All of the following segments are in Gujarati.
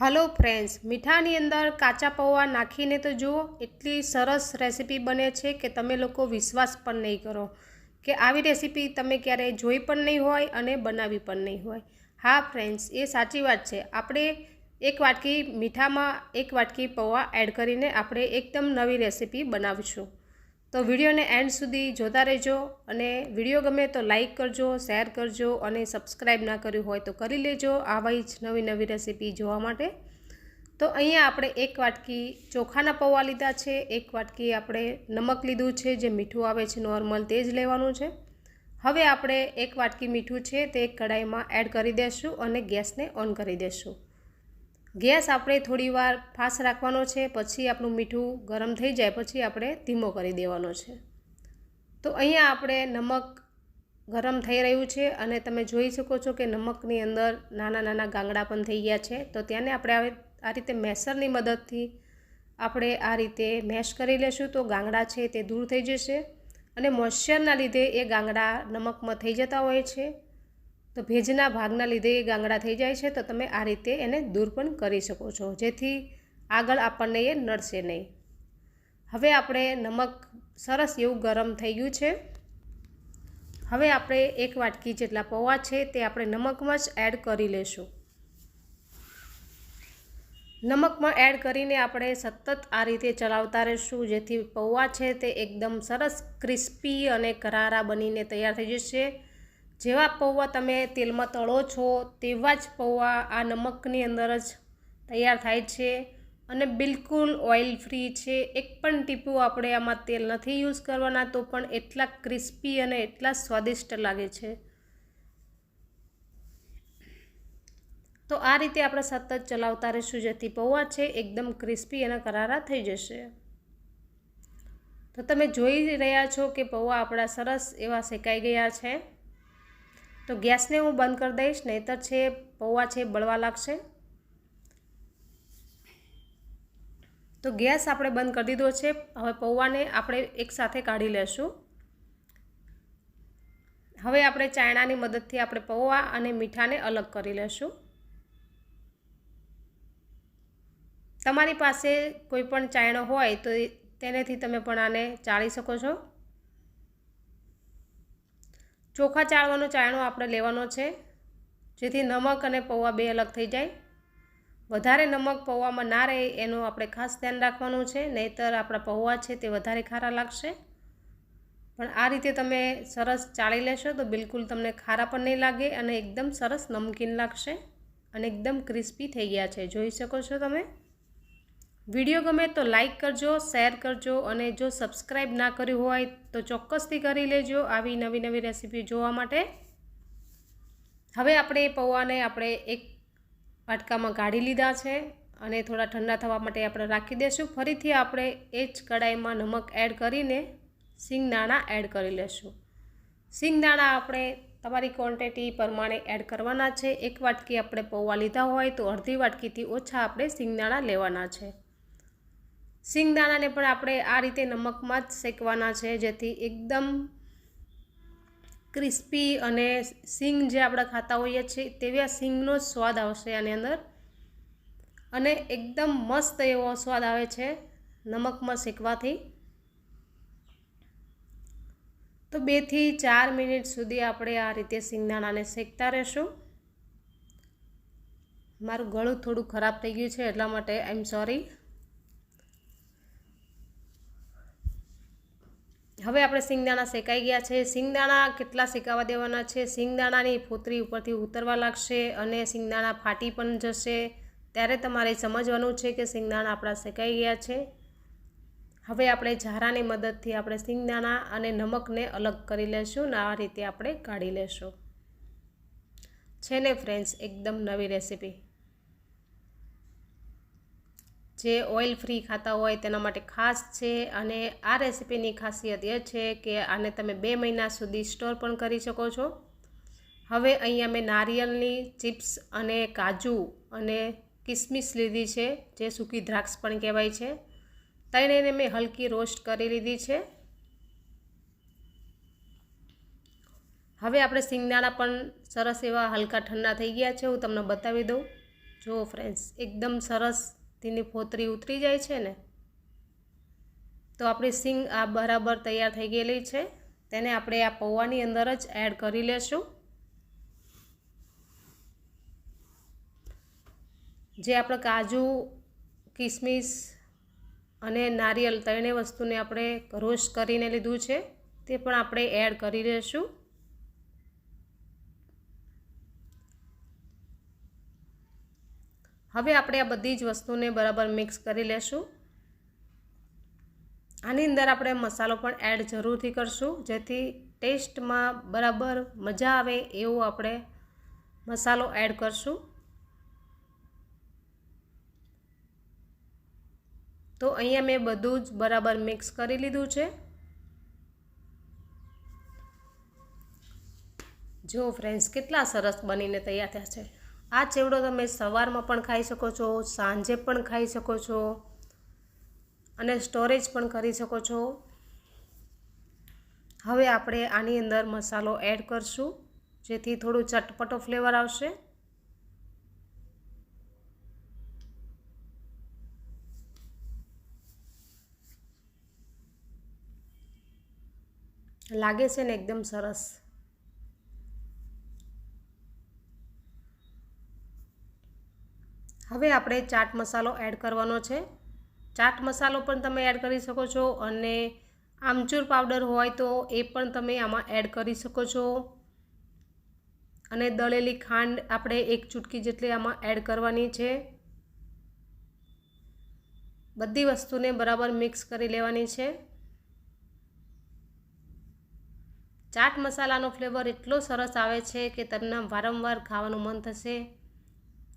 હલો ફ્રેન્ડ્સ, મીઠાની અંદર કાચા પૌવા નાખીને તો જુઓ, એટલી સરસ રેસીપી બને છે કે તમે લોકો વિશ્વાસ પણ નહીં કરો કે આવી રેસીપી તમે ક્યારેય જોઈ પણ નહીં હોય અને બનાવી પણ નહીં હોય. હા ફ્રેન્ડ્સ, એ સાચી વાત છે. આપણે એક વાટકી મીઠામાં એક વાટકી પૌવા એડ કરીને આપણે એકદમ નવી રેસીપી બનાવીશું. તો વિડીયોને એન્ડ સુધી જોતા રહેજો અને વીડિયો ગમે તો લાઈક કરજો, શેર કરજો અને સબસ્ક્રાઈબ ના કર્યું હોય તો કરી લેજો આવા જ નવી નવી રેસીપી જોવા માટે. તો અહીંયા આપણે એક વાટકી ચોખાના પૌવા લીધા છે, એક વાટકી આપણે નમક લીધું છે, જે મીઠું આવે છે, નોર્મલ તે જ લેવાનું છે. હવે આપણે એક વાટકી મીઠું છે તે કઢાઈમાં એડ કરી દઈશું અને ગેસને ઓન કરી દઈશું ગેસ આપણે થોડી વાર ફાસ્ટ રાખવાનો છે, પછી આપણું મીઠું ગરમ થઈ જાય, પછી આપણે ધીમો કરી દેવાનો છે. તો અહીંયા આપણે નમક ગરમ થઈ રહ્યું છે અને તમે જોઈ શકો છો કે નમકની અંદર નાના નાના ગાંગડા પણ થઈ ગયા છે. તો ત્યાંને આપણે આ રીતે મેસરની મદદથી આપણે આ રીતે મેશ કરી લેશું. તો ગાંગડા છે તે દૂર થઈ જશે અને મોઇશ્ચરના લીધે એ ગાંગડા નમકમાં થઈ જતા હોય છે. તો ભેજના ભાગના લીધે એ ગાંગડા થઈ જાય છે, તો તમે આ રીતે એને દૂર પણ કરી શકો છો. જેથી આગળ આપણને એ નડશે નહીં. હવે આપણે નમક સરસ એવું ગરમ થઈ ગયું છે. હવે આપણે એક વાટકી જેટલા પૌવા છે તે આપણે નમકમાં જ એડ કરી લેશું. નમકમાં એડ કરીને આપણે સતત આ રીતે ચલાવતા રહીશું, જેથી પૌવા છે તે એકદમ સરસ ક્રિસ્પી અને કરારા બનીને તૈયાર થઈ જશે. જેવા પૌવા તમે તેલમાં તળો છો, તેવા જ પૌવા આ નમકની અંદર જ તૈયાર થાય છે અને બિલકુલ ઓઇલ ફ્રી છે. એક પણ ટીપું આપણે આમાં તેલ નથી યુઝ કરવાના તો પણ એટલા ક્રિસ્પી અને એટલા સ્વાદિષ્ટ લાગે છે. તો આ રીતે આપણે સતત ચલાવતા રહીશું, જેથી પૌવા છે એકદમ ક્રિસ્પી અને કરારા થઈ જશે. તો તમે જોઈ રહ્યા છો કે પૌવા આપણા સરસ એવા શેકાઈ ગયા છે. તો ગેસને હું બંધ કરી દઈશ, નહીંતર છે પૌવા છે બળવા લાગશે. તો ગેસ આપણે બંધ કરી દીધો છે. હવે પૌવાને આપણે એકસાથે કાઢી લેશું. હવે આપણે ચાયણાની મદદથી આપણે પૌવા અને મીઠાને અલગ કરી લેશું. તમારી પાસે કોઈ પણ ચાયણો હોય તો તેનેથી તમે પણ આને ચાળી શકો છો. ચોખા ચાળવાનો ચાયણો આપણે લેવાનો છે. જેથી નમક અને પૌવા બે અલગ થઈ જાય. વધારે નમક પૌવામાં ના રહે એનું આપણે ખાસ ધ્યાન રાખવાનું છે. નહીંતર આપણા પૌવા છે તે વધારે ખારા લાગશે. પણ આ રીતે તમે સરસ ચાળી લેશો તો બિલકુલ તમને ખારા પણ નહીં લાગે અને એકદમ સરસ નમકીન લાગશે અને એકદમ ક્રિસ્પી થઈ ગયા છે. જોઈ શકો છો તમે? વીડિયો ગમે તો લાઈક કરજો, શેર કરજો અને જો સબસ્ક્રાઈબ ના કર્યું હોય તો ચોક્કસથી કરી લેજો આવી નવી નવી રેસીપી જોવા માટે. હવે આપણે પૌવાને આપણે એક વાટકામાં કાઢી લીધા છે અને થોડા ઠંડા થવા માટે આપણે રાખી દઈશું ફરીથી આપણે એ જ કડાઈમાં નમક એડ કરીને સિંગદાણા એડ કરી લેશું. સિંગદાણા આપણે તમારી ક્વોન્ટિટી પ્રમાણે એડ કરવાના છે. એક વાટકી આપણે પૌવા લીધા હોય તો અડધી વાટકીથી ઓછા આપણે સિંગદાણા લેવાના છે. સિંગદાણાને પણ આપણે આ રીતે નમકમાં જ શેકવાના છે, જેથી એકદમ ક્રિસ્પી અને સિંગ જે આપણે ખાતા હોઈએ છીએ, તેવી આ સિંગનો સ્વાદ આવશે આની અંદર. અને એકદમ મસ્ત એવો સ્વાદ આવે છે નમકમાં શેકવાથી. તો બેથી ચાર મિનિટ સુધી આપણે આ રીતે સિંગદાણાને શેકતા રહેશું. મારું ગળું થોડું ખરાબ થઈ ગયું છે, એટલા માટે આઈ એમ સોરી. હવે આપણે સિંગદાણા શેકાઈ ગયા છે. સિંગદાણા કેટલા શેકાવા દેવાના છે? સિંગદાણાની ફોતરી ઉપરથી ઉતરવા લાગશે અને સિંગદાણા ફાટી પણ જશે. ત્યારે તમારે સમજવાનું છે કે સિંગદાણા આપણા શેકાઈ ગયા છે. હવે આપણે ઝારાની મદદથી આપણે સિંગદાણા અને નમકને અલગ કરી લેશું ને આ રીતે આપણે કાઢી લેશું. છે ને ફ્રેન્ડ્સ એકદમ નવી રેસીપી જે ઓઇલ ફ્રી ખાતા હોય તેના માટે ખાસ છે અને આ રેસીપીની ખાસિયત એ છે કે આને તમે બે મહિના સુધી સ્ટોર પણ કરી શકો છો. હવે અહીંયા મેં નારિયેળની ચિપ્સ અને કાજુ અને કિસમિસ લીધી છે, જે સૂકી દ્રાક્ષ પણ કહેવાય છે. ત્રણેયને મેં હલકી રોસ્ટ કરી લીધી છે. હવે આપણે સિંગદાણા પણ સરસ એવા હલકા ઠંડા થઈ ગયા છે, હું તમને બતાવી દઉં. જુઓ ફ્રેન્ડ્સ, એકદમ સરસ તેની ફોતરી ઉતરી જાય છે ને, તો આપણી સિંગ આ બરાબર તૈયાર થઈ ગયેલી છે. તેને આપણે આ પૌવાની અંદર જ એડ કરી લેશું. જે આપણે કાજુ, કિસમિસ અને નારિયેલ, ત્રણેય વસ્તુને આપણે રોસ્ટ કરીને લીધું છે, તે પણ આપણે એડ કરી લઈશું હવે આપણે આ બધી જ વસ્તુને બરાબર મિક્સ કરી લેશું. આની અંદર આપણે મસાલો પણ એડ જરૂરથી કરશું, જેથી ટેસ્ટમાં બરાબર મજા આવે એવો આપણે મસાલો એડ કરશું. તો અહીંયા મેં બધું જ બરાબર મિક્સ કરી લીધું છે. જો ફ્રેન્ડ્સ કેટલા સરસ બનીને તૈયાર થયા છે. આ ચેવડો તમે સવારમાં પણ ખાઈ શકો છો, સાંજે પણ ખાઈ શકો છો અને સ્ટોરેજ પણ કરી શકો છો. હવે આપણે આની અંદર મસાલો એડ કરશું, જેથી થોડું ચટપટો ફ્લેવર આવશે. લાગે છે ને એકદમ સરસ. હવે આપણે ચાટ મસાલો એડ કરવાનો છે. ચાટ મસાલો પણ તમે એડ કરી શકો છો અને આમચૂર પાવડર હોય તો એ પણ તમે આમાં એડ કરી શકો છો. અને દળેલી ખાંડ આપણે એક ચૂટકી જેટલી આમાં એડ કરવાની છે. બધી વસ્તુને બરાબર મિક્સ કરી લેવાની છે. ચાટ મસાલાનો ફ્લેવર એટલો સરસ આવે છે કે તમને વારંવાર ખાવાનું મન થશે.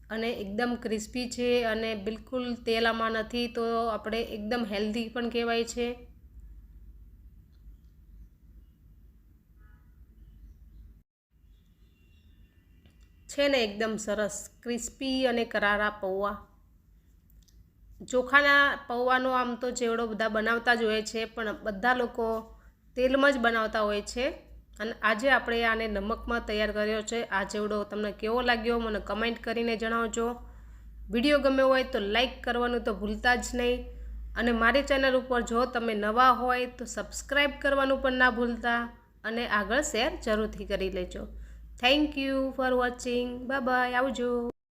અને એકદમ ક્રિસ્પી છે અને બિલકુલ તેલ આમાં નથી તો આપણે એકદમ હેલ્ધી પણ કહેવાય છે. છે ને એકદમ સરસ, ક્રિસ્પી અને કરારા પૌવા. ચોખાના પૌવાનો આમ તો ચેવડો બધા બનાવતા જ હોય છે, પણ બધા લોકો તેલમાં જ બનાવતા હોય છે. અને આજે આપણે આને નમકમાં તૈયાર કર્યો છે. આ ચેવડો તમને કેવો લાગ્યો મને કમેન્ટ કરીને જણાવજો. વીડિયો ગમ્યો હોય તો લાઈક કરવાનું તો ભૂલતા જ નહીં. અને મારી ચેનલ ઉપર જો તમે નવા હોય તો સબસ્ક્રાઈબ કરવાનું પણ ના ભૂલતા અને આગળ શેર જરૂરથી કરી લેજો. Thank you for watching. Bye bye. આવજો.